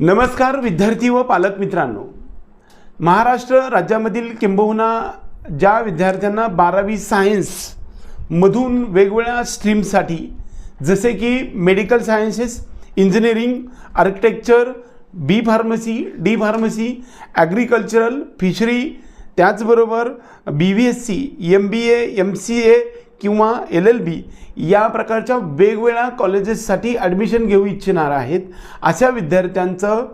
नमस्कार विद्यार्थी व पालक मित्रांनो. महाराष्ट्र राज्यामधील किंबहुना ज्या विद्यार्थ्यांना बारावी सायन्समधून वेगवेगळ्या स्ट्रीमसाठी जसे की medical sciences engineering architecture B pharmacy D pharmacy agricultural fishery त्याचबरोबर B V S C M B A M C A किंवा एल एल बी या प्रकारच्या वेगवेगळ्या कॉलेजेससाठी ॲडमिशन घेऊ इच्छिणार आहेत. अशा विद्यार्थ्यांचं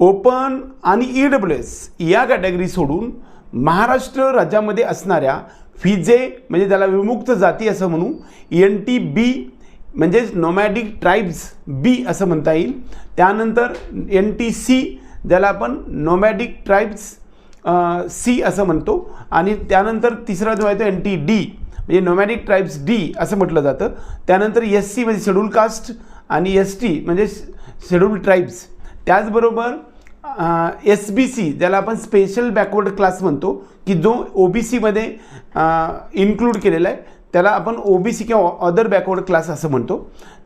ओपन आणि ई डब्ल्यू एस या कॅटेगरी सोडून महाराष्ट्र राज्यामध्ये असणाऱ्या फिजे म्हणजे त्याला विमुक्त जाती असं म्हणू एन टी बी म्हणजेच नोमॅटिक ट्राईब्स बी असं म्हणता येईल. त्यानंतर एन टी सी ज्याला आपण नोमॅटिक ट्राईब्स सी असं म्हणतो. आणि त्यानंतर तिसरा जो आहे तो एन टी डी म्हणजे नोमॅनिक ट्राईब्स डी असं म्हटलं जातं. त्यानंतर एस सी म्हणजे शेड्यूल कास्ट आणि एस टी म्हणजे शेड्यूल ट्राईब्स त्याचबरोबर एस बी सी ज्याला आपण स्पेशल बॅकवर्ड क्लास म्हणतो की जो ओ बी सीमध्ये इन्क्लूड केलेला आहे त्याला आपण ओ बी सी किंवा अदर बॅकवर्ड क्लास असं म्हणतो.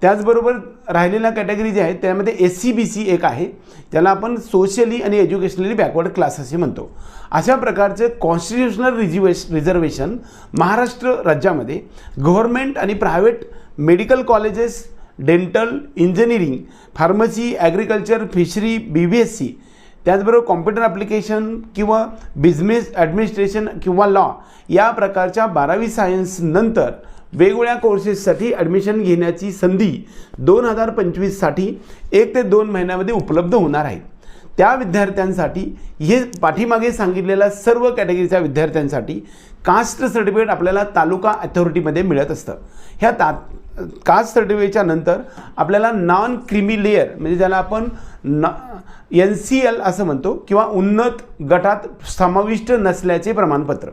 त्याचबरोबर राहिलेल्या कॅटेगरी जे आहेत त्यामध्ये एस सी बी सी एक आहे. त्याला आपण सोशली आणि एज्युकेशनली बॅकवर्ड क्लास असे म्हणतो. अशा प्रकारचे कॉन्स्टिट्युशनल रिजिवेश रिझर्वेशन महाराष्ट्र राज्यामध्ये गव्हर्मेंट आणि private medical colleges dental engineering pharmacy agriculture fishery B B S C त्याचबरोबर कॉम्प्युटर ॲप्लिकेशन किंवा बिझनेस ॲडमिनिस्ट्रेशन किंवा लॉ या प्रकारच्या बारावी सायन्स नंतर वेगवेगळ्या कोर्सेससाठी ॲडमिशन घेण्याची संधी दोन हजार पंचवीससाठी एक ते दोन महिन्यामध्ये उपलब्ध होणार आहे. त्या विद्यार्थ्यांसाठी हे पाठीमागे सांगितलेल्या सर्व कॅटेगरीच्या विद्यार्थ्यांसाठी कास्ट सर्टिफिकेट आपल्याला तालुका अथॉरिटीमध्ये मिळत असतं. ह्या ता कास्ट सर्टिफिकेटच्या नंतर आपल्याला नॉन क्रिमी लेअर म्हणजे ज्याला आपण न एन सी एल असं म्हणतो किंवा उन्नत गटात समाविष्ट नसल्याचे प्रमाणपत्र.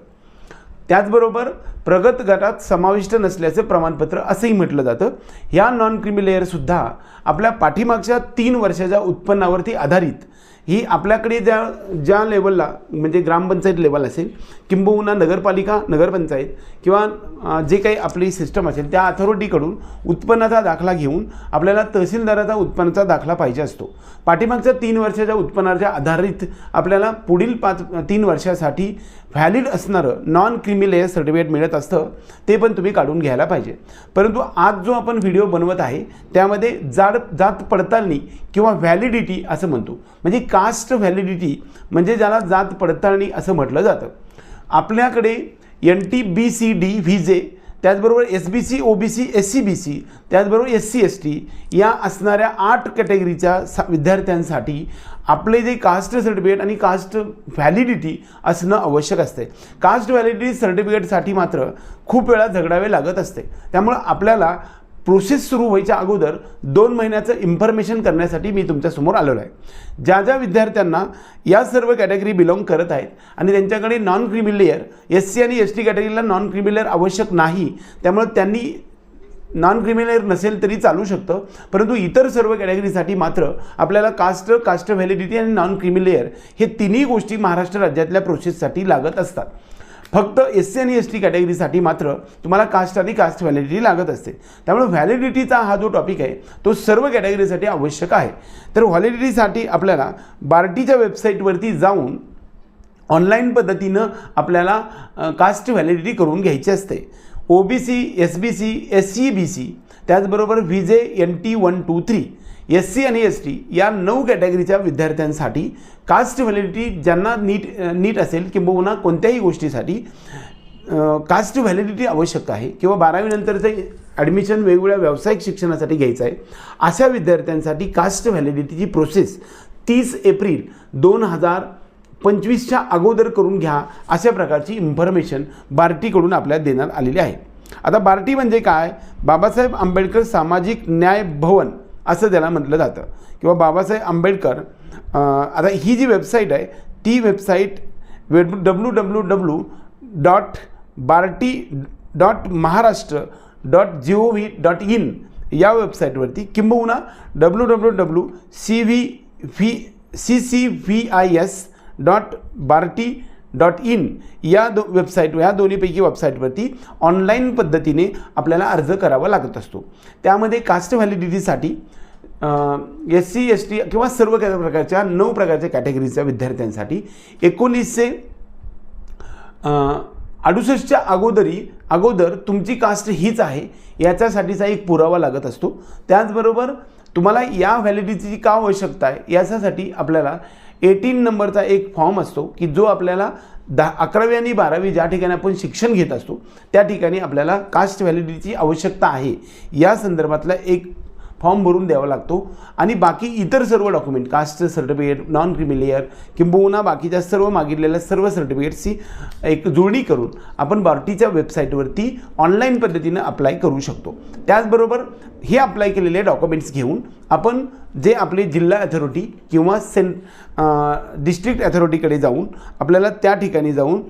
त्याचबरोबर प्रगत गटात समाविष्ट नसल्याचं प्रमाणपत्र असंही म्हटलं जातं. ह्या नॉन क्रिमी लेअरसुद्धा आपल्या पाठीमागच्या तीन वर्षाच्या उत्पन्नावरती आधारित. ही आपल्याकडे ज्या ज्या लेवलला म्हणजे ग्रामपंचायत लेवल असेल किंबहुना नगरपालिका नगरपंचायत किंवा जे काही आपली सिस्टम असेल त्या अथॉरिटीकडून उत्पन्नाचा दाखला घेऊन आपल्याला तहसीलदाराचा उत्पन्नाचा दाखला पाहिजे असतो. पाठीमागच्या तीन वर्षाच्या उत्पन्नाच्या आधारित आपल्याला पुढील पाच तीन वर्षासाठी व्हॅलिड असणारं नॉन क्रिमिलेअर सर्टिफिकेट मिळत असतं ते पण तुम्ही काढून घ्यायला पाहिजे. परंतु आज जो आपण व्हिडिओ बनवत आहे त्यामध्ये जाड जात पडताळणी किंवा व्हॅलिडिटी असं म्हणतो. म्हणजे कास्ट व्हॅलिडिटी म्हणजे ज्याला जात पडताळणी असं म्हटलं जातं. आपल्याकडे N T B C D V J त्याचबरोबर S B C O B C S C B C त्याचबरोबर एस सी एस टी या असणाऱ्या आठ कॅटेगरीच्या सा विद्यार्थ्यांसाठी आपले जे कास्ट सर्टिफिकेट आणि कास्ट व्हॅलिडिटी असणं आवश्यक असते. कास्ट व्हॅलिडिटी सर्टिफिकेटसाठी मात्र खूप वेळा झगडावे लागत असते. त्यामुळं आपल्याला प्रोसेस सुरू व्हायच्या अगोदर दोन महिन्याचं इन्फॉर्मेशन करण्यासाठी मी तुमच्यासमोर आलेलो आहे. ज्या ज्या विद्यार्थ्यांना या सर्व कॅटेगरी बिलॉंग करत आहेत आणि त्यांच्याकडे non creamy layer S C आणि एस टी कॅटेगरीला नॉन क्रिमिलेअर आवश्यक नाही त्यामुळे त्यांनी नॉन क्रिमिलेअर नसेल तरी चालू शकतं. परंतु इतर सर्व कॅटेगरीसाठी मात्र आपल्याला कास्ट कास्ट व्हॅलिडिटी आणि नॉन क्रिमिलेअर हे तिन्ही गोष्टी महाराष्ट्र राज्यातल्या प्रोसेससाठी लागत असतात. फक्त एस सी आणि एस टी कॅटेगरीसाठी मात्र तुम्हाला कास्ट आणि कास्ट व्हॅलिडिटी लागत असते. त्यामुळे व्हॅलिडिटीचा हा जो टॉपिक आहे तो सर्व कॅटेगरीसाठी आवश्यक आहे. तर व्हॅलिडिटीसाठी आपल्याला बार्टीच्या वेबसाईटवरती जाऊन ऑनलाईन पद्धतीनं आपल्याला कास्ट व्हॅलिडिटी करून घ्यायची असते. O B C S B C S C B C त्याचबरोबर VJ N T one two three S C आणि एस टी या नऊ कॅटेगरीच्या विद्यार्थ्यांसाठी कास्ट व्हॅलिडिटी ज्यांना नीट नीट असेल किंबहुना कोणत्याही गोष्टीसाठी कास्ट व्हॅलिडिटी आवश्यक आहे किंवा बारावीनंतरचं ॲडमिशन वेगवेगळ्या व्यावसायिक शिक्षणासाठी घ्यायचं आहे अशा विद्यार्थ्यांसाठी कास्ट व्हॅलिडिटीची प्रोसेस तीस एप्रिल दोन हजार पंचवीसच्या अगोदर करून घ्या अशा प्रकारची इन्फॉर्मेशन बार्टीकडून आपल्याला देण्यात आलेली आहे. आता बार्टी म्हणजे काय? बाबासाहेब आंबेडकर सामाजिक न्याय भवन असं त्याला म्हटलं जातं. किंवा बाबासाहेब आंबेडकर आता ही जी वेबसाईट आहे ती website web W W W dot Barti dot Maharashtra dot G O V dot in या वेबसाईटवरती किंबहुना W W W C V V C C V I S dot Barti dot in या दो website ह्या दोन्हीपैकी वेबसाईटवरती online पद्धतीने आपल्याला अर्ज करावा लागत असतो. त्यामध्ये कास्ट व्हॅलिडिटीसाठी एस सी एस टी किंवा सर्व काही प्रकारच्या नऊ प्रकारच्या कॅटेगरीच्या विद्यार्थ्यांसाठी एकोणीसशे अडुसष्टच्या अगोदरी अगोदर तुमची कास्ट हीच आहे याच्यासाठीचा एक पुरावा लागत असतो. त्याचबरोबर तुम्हाला या व्हॅलिडिटीची का आवश्यकता आहे याच्यासाठी आपल्याला एटीन नंबरचा एक फॉर्म असतो की जो आपल्याला दहा अकरावी आणि बारावी ज्या ठिकाणी आपण शिक्षण घेत असतो त्या ठिकाणी आपल्याला कास्ट व्हॅलिडिटीची आवश्यकता आहे. या संदर्भातला एक फॉर्म भरून द्यावा लागतो. आणि बाकी इतर सर्व document caste certificate non creamy layer किंबहुना बाकीच्या सर्व मागितलेल्या सर्व सर्टिफिकेट्सची एक जुळणी करून आपण बार्टीच्या वेबसाईटवरती ऑनलाईन पद्धतीनं अप्लाय करू शकतो. त्याचबरोबर हे अप्लाय केलेले डॉक्युमेंट्स घेऊन आपण जे आपले जिल्हा अथॉरिटी किंवा सें डिस्ट्रिक्ट अथॉरिटीकडे जाऊन आपल्याला त्या ठिकाणी जाऊन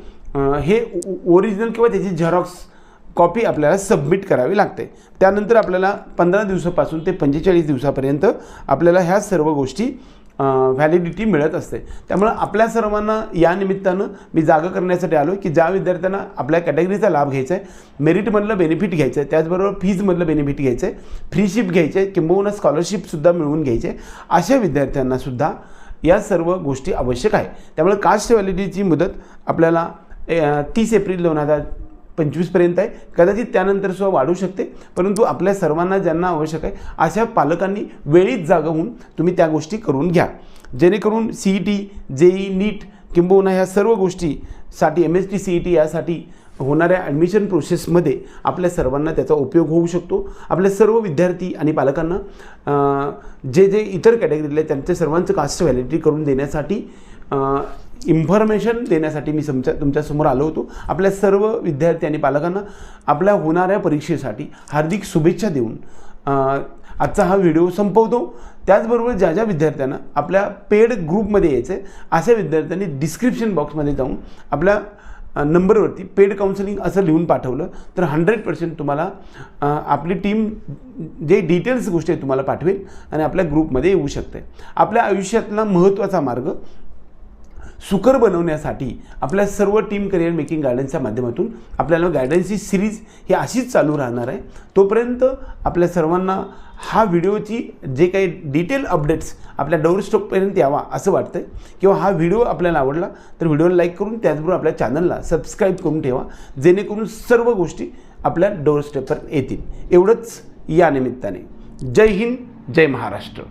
हे ओरिजिनल किंवा त्याची झेरॉक्स कॉपी आपल्याला सबमिट करावी लागते. त्यानंतर आपल्याला पंधरा दिवसापासून ते पंचेचाळीस दिवसापर्यंत आपल्याला ह्या सर्व गोष्टी व्हॅलिडिटी मिळत असते. त्यामुळं आपल्या सर्वांना या निमित्तानं मी जागा करण्यासाठी आलो की ज्या विद्यार्थ्यांना आपल्या कॅटेगरीचा लाभ घ्यायचा आहे मेरिटमधलं बेनिफिट घ्यायचं आहे त्याचबरोबर फीजमधलं बेनिफिट घ्यायचं आहे फ्रीशिप घ्यायचे आहे किंबहुना स्कॉलरशिपसुद्धा मिळवून घ्यायचे अशा विद्यार्थ्यांनासुद्धा या सर्व गोष्टी आवश्यक आहे. त्यामुळे कास्ट व्हॅलिडिटीची मुदत आपल्याला तीस एप्रिल दोन हजार पंचवीसपर्यंत आहे. कदाचित त्यानंतर सुद्धा वाढू शकते. परंतु आपल्या सर्वांना ज्यांना आवश्यक आहे अशा पालकांनी वेळीच जागा होऊन तुम्ही त्या गोष्टी करून घ्या. जेणेकरून C E T JEE NEET किंबहुना ह्या सर्व गोष्टीसाठी M S T C E T यासाठी होणाऱ्या ॲडमिशन प्रोसेसमध्ये आपल्या सर्वांना त्याचा उपयोग होऊ शकतो. आपल्या सर्व विद्यार्थी आणि पालकांना जे जे इतर कॅटेगरीतले त्यांचे त्यांच्या सर्वांचं कास्ट व्हॅलिडिटी करून देण्यासाठी इन्फॉर्मेशन देण्यासाठी मी तुमच्या तुमच्यासमोर आलो होतो. आपल्या सर्व विद्यार्थी आणि पालकांना आपल्या होणाऱ्या परीक्षेसाठी हार्दिक शुभेच्छा देऊन आजचा हा व्हिडिओ संपवतो. त्याचबरोबर ज्या ज्या विद्यार्थ्यांना आपल्या पेड ग्रुपमध्ये यायचं आहे अशा विद्यार्थ्यांनी डिस्क्रिप्शन बॉक्समध्ये जाऊन आपल्या नंबरवरती पेड काउन्सिलिंग असं लिहून पाठवलं तर हंड्रेड पर्सेंट तुम्हाला आपली टीम जे डिटेल्स गोष्टी आहेत तुम्हाला पाठवेल आणि आपल्या ग्रुपमध्ये येऊ शकते आपल्या आयुष्यातला महत्त्वाचा मार्ग सुकर बनवण्यासाठी आपल्या सर्व टीम करिअर मेकिंग गायडन्सच्या माध्यमातून आपल्याला गायडन्सची सिरीज ही अशीच चालू राहणार आहे. तोपर्यंत आपल्या सर्वांना हा व्हिडिओची जे काही डिटेल अपडेट्स आपल्या डोरस्टॉकपर्यंत यावा असं वाटतं आहे किंवा हा व्हिडिओ आपल्याला आवडला तर व्हिडिओला लाईक करून त्याचबरोबर आपल्या चॅनलला सबस्क्राईब करून ठेवा. जेणेकरून सर्व गोष्टी आपल्या डोरस्टेपवर येतील. एवढंच या निमित्ताने. जय हिंद जय महाराष्ट्र.